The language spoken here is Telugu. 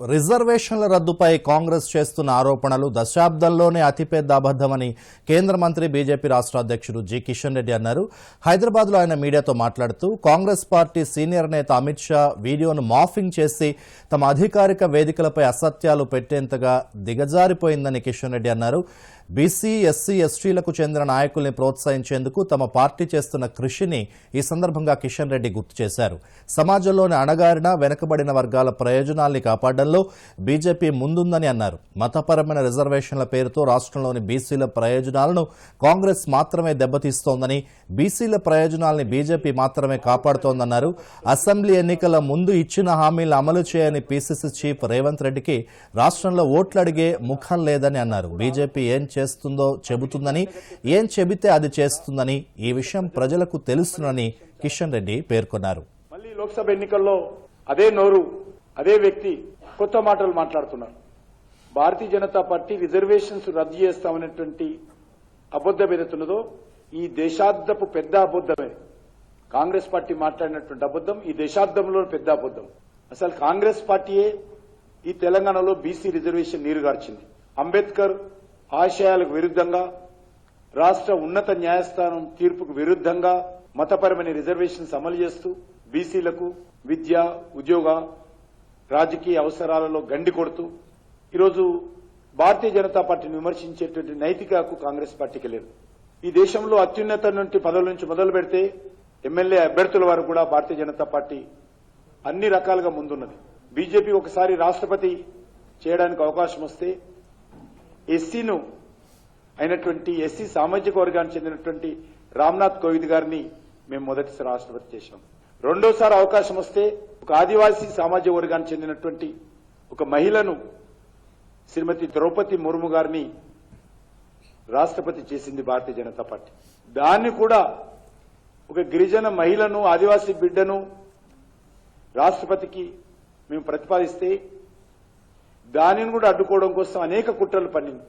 రిజర్వేషన్ల రద్దుపై కాంగ్రెస్ చేస్తున్న ఆరోపణలు దశాబ్దంలోనే అతిపెద్ద అబద్దమని కేంద్ర మంత్రి బీజేపీ రాష్ట్ర అధ్యక్షుడు జి కిషన్ రెడ్డి అన్నారు. హైదరాబాద్లో ఆయన మీడియాతో మాట్లాడుతూ కాంగ్రెస్ పార్టీ సీనియర్ నేత అమిత్ షా వీడియోను మాఫింగ్ చేసి తమ అధికారిక వేదికలపై అసత్యాలు పెట్టేంతగా దిగజారిపోయిందని కిషన్ రెడ్డి అన్నారు. బీసీ ఎస్సీ ఎస్టీలకు చెందిన నాయకుల్ని ప్రోత్సహించేందుకు తమ పార్టీ చేస్తున్న కృషిని ఈ సందర్భంగా కిషన్ రెడ్డి గుర్తు చేశారు. సమాజంలోని అణగారిన వెనుకబడిన వర్గాల ప్రయోజనాల్ని కాపాడడంలో బీజేపీ ముందుందని అన్నారు. మతపరమైన రిజర్వేషన్ల పేరుతో రాష్ట్రంలోని బీసీల ప్రయోజనాలను కాంగ్రెస్ మాత్రమే దెబ్బతీస్తోందని బీసీల ప్రయోజనాల్ని బీజేపీ మాత్రమే కాపాడుతోందన్నారు. అసెంబ్లీ ఎన్నికల ముందు ఇచ్చిన హామీలు అమలు చేయని పీసీసీ చీఫ్ రేవంత్ రెడ్డికి రాష్ట్రంలో ఓట్లు అడిగే ముఖం లేదని అన్నారు. బీజేపీ ఏం చేస్తుందో చెబుతుందని ఏం చెబితే అది చేస్తుందని ఈ విషయం ప్రజలకు తెలుస్తుందని కిషన్ రెడ్డి పేర్కొన్నారు. మళ్ళీ లోక్సభ ఎన్నికల్లో అదే నోరు అదే వ్యక్తి కొత్త మాటలు మాట్లాడుతున్నారు. భారతీయ జనతా పార్టీ రిజర్వేషన్స్ రద్దు చేస్తామనేటువంటి అబద్ధం ఏదైతున్నదో ఈ దేశార్థపు పెద్ద అబద్దమే కాంగ్రెస్ పార్టీ మాట్లాడినటువంటి అబద్దం ఈ దేశాబ్దంలో పెద్ద అబద్దం అసలు కాంగ్రెస్ పార్టీయే ఈ తెలంగాణలో బీసీ రిజర్వేషన్ నీరుగార్చింది అంబేద్కర్ ఆశయాలకు విరుద్ధంగా రాష్ట్ర ఉన్నత న్యాయస్థానం తీర్పుకు విరుద్ధంగా మతపరమైన రిజర్వేషన్స్ అమలు చేస్తూ బీసీలకు విద్య ఉద్యోగ రాజకీయ అవసరాలలో గండి కొడుతూ ఈరోజు భారతీయ జనతా పార్టీని విమర్శించేటువంటి నైతిక హక్కు కాంగ్రెస్ పార్టీకి లేదు. ఈ దేశంలో అత్యున్నత నుండి పదవుల నుంచి మొదలు పెడితే ఎమ్మెల్యే అభ్యర్థుల వారు కూడా భారతీయ జనతా పార్టీ అన్ని రకాలుగా ముందున్నది. బీజేపీ ఒకసారి రాష్ట్రపతి చేయడానికి అవకాశం వస్తే ఎస్సీను అయినటువంటి ఎస్సీ సామాజిక వర్గానికి చెందినటువంటి రామ్నాథ్ కోవింద్ గారిని మేము మొదటిసారి రాష్ట్రపతి చేశాం. రెండోసారి అవకాశం వస్తే ఒక ఆదివాసీ సామాజిక వర్గానికి చెందినటువంటి ఒక మహిళను శ్రీమతి ద్రౌపది ముర్ము గారిని రాష్ట్రపతి చేసింది భారతీయ జనతా పార్టీ. దాన్ని కూడా ఒక గిరిజన మహిళను ఆదివాసీ బిడ్డను రాష్ట్రపతికి మేము ప్రతిపాదిస్తే దానిని కూడా అడ్డుకోవడం కోసం అనేక కుట్రలు పన్నింది.